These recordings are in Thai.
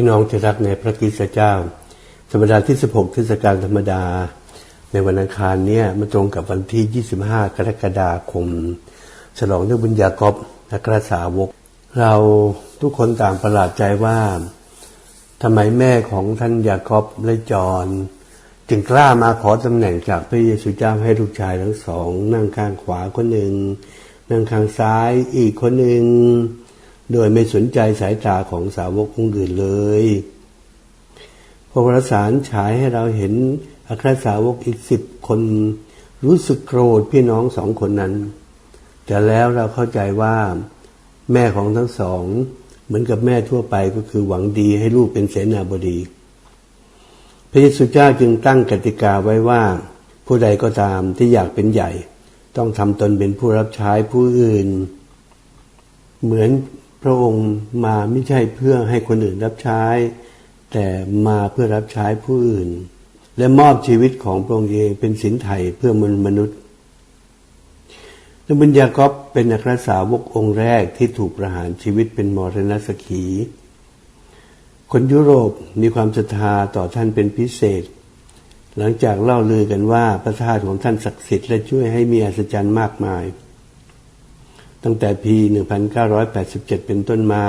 พี่น้องที่รักในพระคริสต์เจ้า สัปดาห์ที่ 16เทศกาลธรรมดา ในวันอังคารเนี่ยมันตรงกับวันที่ 25 กรกฎาคม ฉลองเรื่องบุญญากอบนักราสาวก เราทุกคนต่างประหลาดใจว่าทำไมแม่ของท่านยากอบและจอนจึงกล้ามาขอตำแหน่งจากพระเยซูเจ้าให้ลูกชายทั้งสอง นั่งข้างขวาคนหนึ่ง นั่งข้างซ้ายอีกคนหนึ่ง โดยไม่สนใจสายตาของสาวกองค์อื่นเลยพระวรสารฉายให้เราเห็นอัครสาวกอีกสิบคน รู้สึกโกรธพี่น้องสองคนนั้น แต่แล้วเราเข้าใจว่า แม่ของทั้งสอง เหมือนกับแม่ทั่วไปก็คือหวังดีให้ลูกเป็นเสนาบดี พระเยซูเจ้าจึงตั้งกติกาไว้ว่า ผู้ใดก็ตามที่อยากเป็นใหญ่ ต้องทำตนเป็นผู้รับใช้ผู้อื่น เหมือน พระองค์มาไม่ใช่เพื่อให้คนอื่นรับใช้ แต่มาเพื่อรับใช้ผู้อื่น และมอบชีวิตของพระองค์เองเป็นสินไถ่เพื่อมนุษย์นบุญญากอบเป็นนักรัสาวกองค์แรกที่ถูกประหารชีวิตเป็นมรณสขีคนยุโรปมีความศรัทธาต่อท่านเป็นพิเศษ หลังจากเล่าลือกันว่าพระธาตุของท่านศักดิ์สิทธิ์และช่วยให้มีอัศจรรย์มากมาย ตั้งแต่ปี 1987 เป็นต้นมา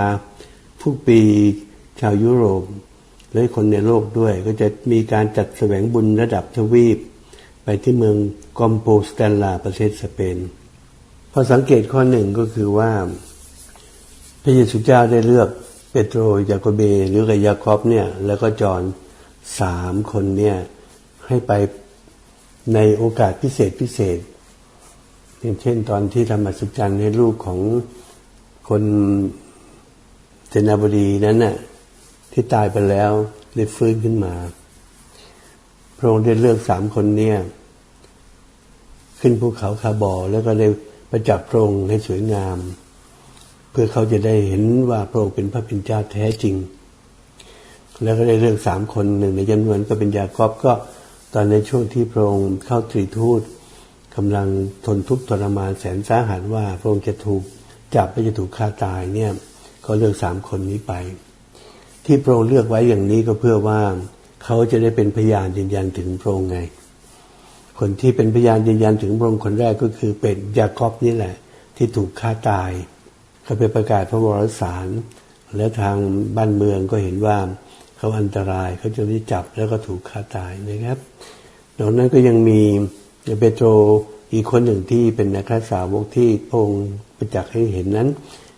ทุกปีชาวยุโรปและคนในโลกด้วย ก็จะมีการจัดแสวงบุญระดับทวีป ไปที่เมืองกอมโปสเตลลาประเทศสเปนพอสังเกตข้อหนึ่งก็คือว่า พระเยซูเจ้าได้เลือกเปโตรยาโคเบหรือกับยาคอบเนี่ย แล้วก็จอนสามคนเนี่ย ให้ไปในโอกาสพิเศษพิเศษ อย่างเช่นตอนที่ทำอัศจรรย์ให้ลูกของคนเจนาบดีนั้นน่ะที่ตายไปแล้วได้ฟื้นขึ้นมา พระองค์ได้เลือกสามคนเนี่ย ขึ้นภูเขาคาบอแล้วก็เลยประจับพระองค์ให้สวยงาม เพื่อเขาจะได้เห็นว่าพระองค์เป็นพระพิญเจ้าแท้จริง แล้วก็ได้เลือกสามคนหนึ่งในจำนวนก็เป็นยากอบก็ตอนในช่วงที่พระองค์เข้าตรีทูต กำลังทนทุกข์ทรมานแสนสาหัสว่าพระองค์จะถูกจับและจะถูกฆ่าตายเนี่ยก็เลือกสามคนนี้ไป ที่พระองค์เลือกไว้อย่างนี้ก็เพื่อว่าเขาจะได้เป็นพยานยืนยันถึงพระองค์ไง คนที่เป็นพยานยืนยันถึงพระองค์คนแรกก็คือเป็นยากอบนี่แหละ ที่ถูกฆ่าตายเขาไปประกาศพระวรสาร และทางบ้านเมืองก็เห็นว่าเขาอันตรายเขาจะได้จับแล้วก็ถูกฆ่าตายนะครับนอกนั้นก็ยังมี เปโตรอีกคนหนึ่งที่เป็นนักสาวกที่พระองค์ประจักษ์ให้เห็นนั้น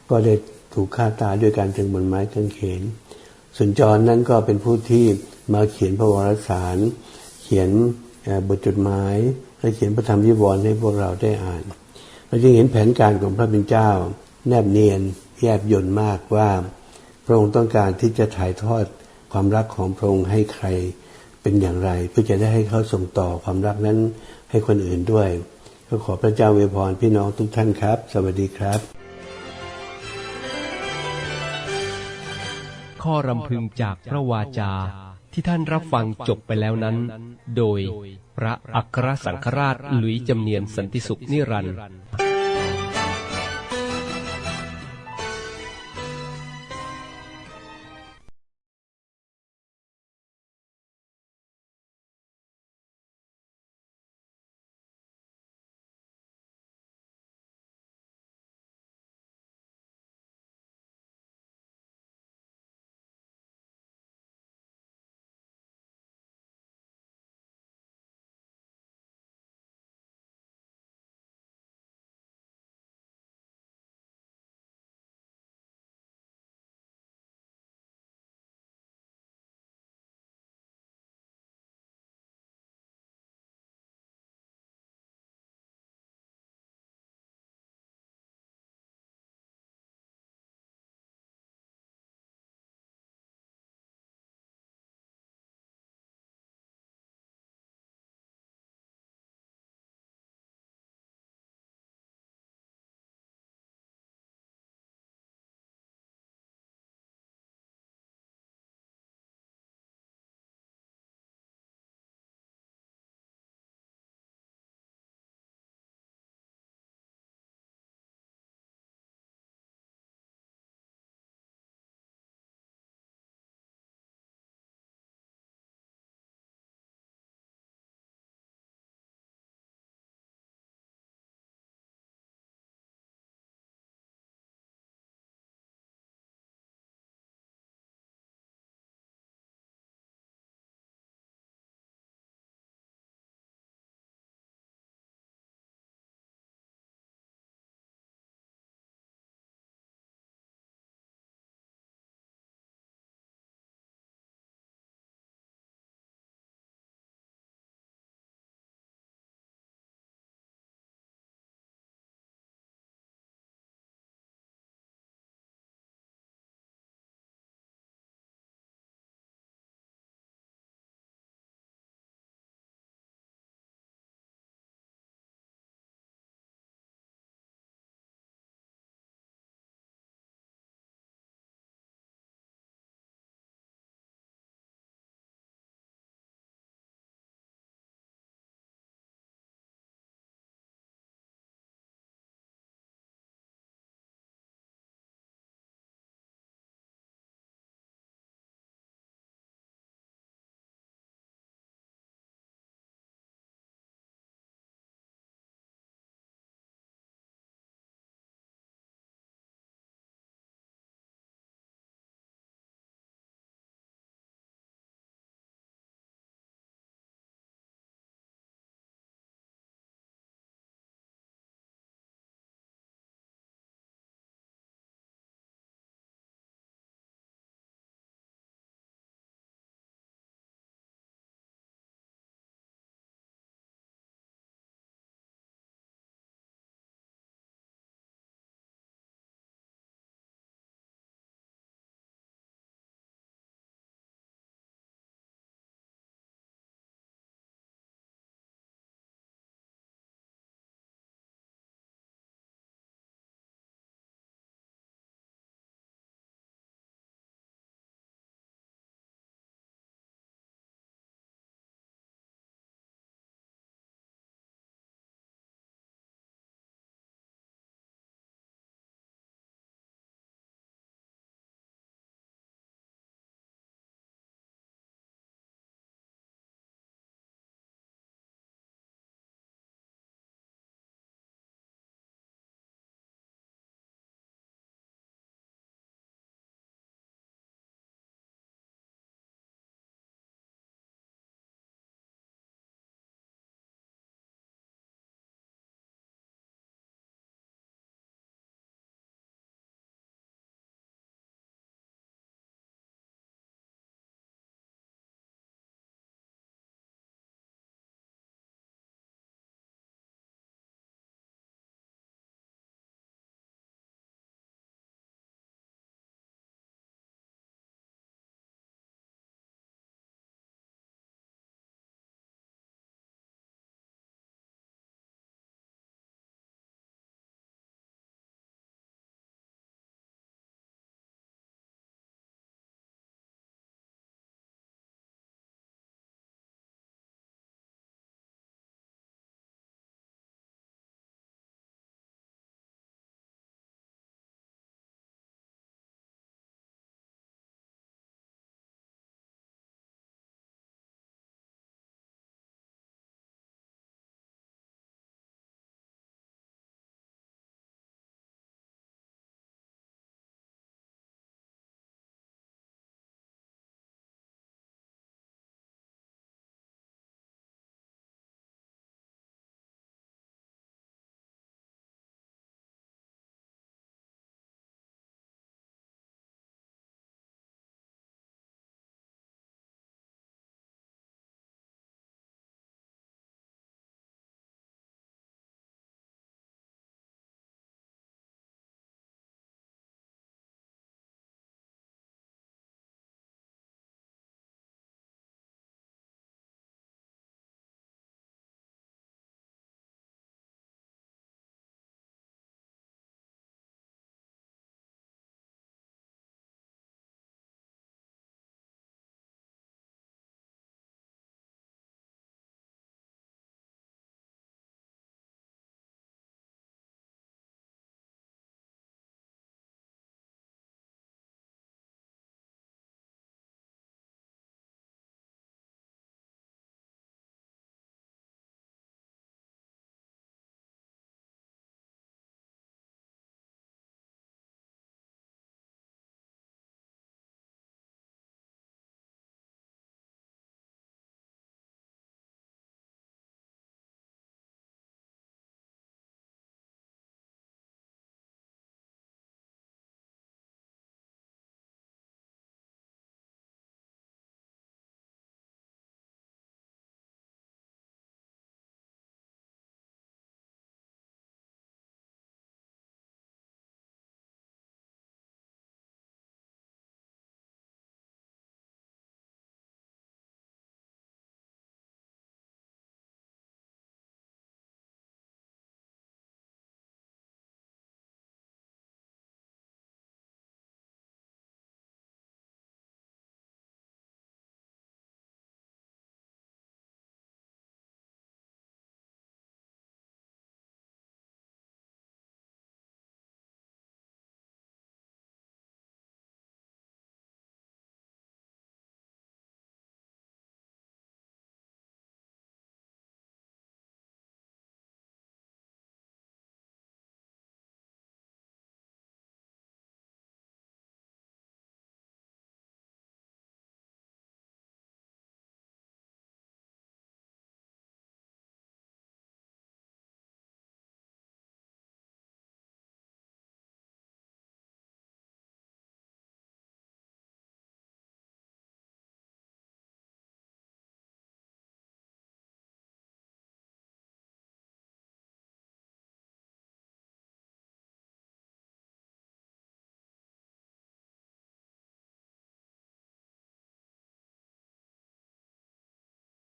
ก็ได้ถูกฆ่าตายด้วยการถึงบนไม้กางเขนส่วนจอนนั้นก็เป็นผู้ที่มาเขียนพระวรสาร เขียนบทจดหมายและเขียนพระธรรมยิวรณ์ให้พวกเราได้อ่าน เราจึงเห็นแผนการของพระเป็นเจ้า แนบเนียนแยบยนต์มากว่า พระองค์ต้องการที่จะถ่ายทอดความรักของพระองค์ให้ใคร เป็นอย่างไร เพื่อจะได้ให้เขาส่งต่อความรักนั้นให้คนอื่นด้วย ก็ขอพระเจ้าเวพรพี่น้องทุกท่านครับ สวัสดีครับ ข้อรำพึงจากพระวาจาที่ท่านรับฟังจบไปแล้วนั้น โดยพระอัครสังฆราชหลุยจำเนียนสันติสุขนิรันดร์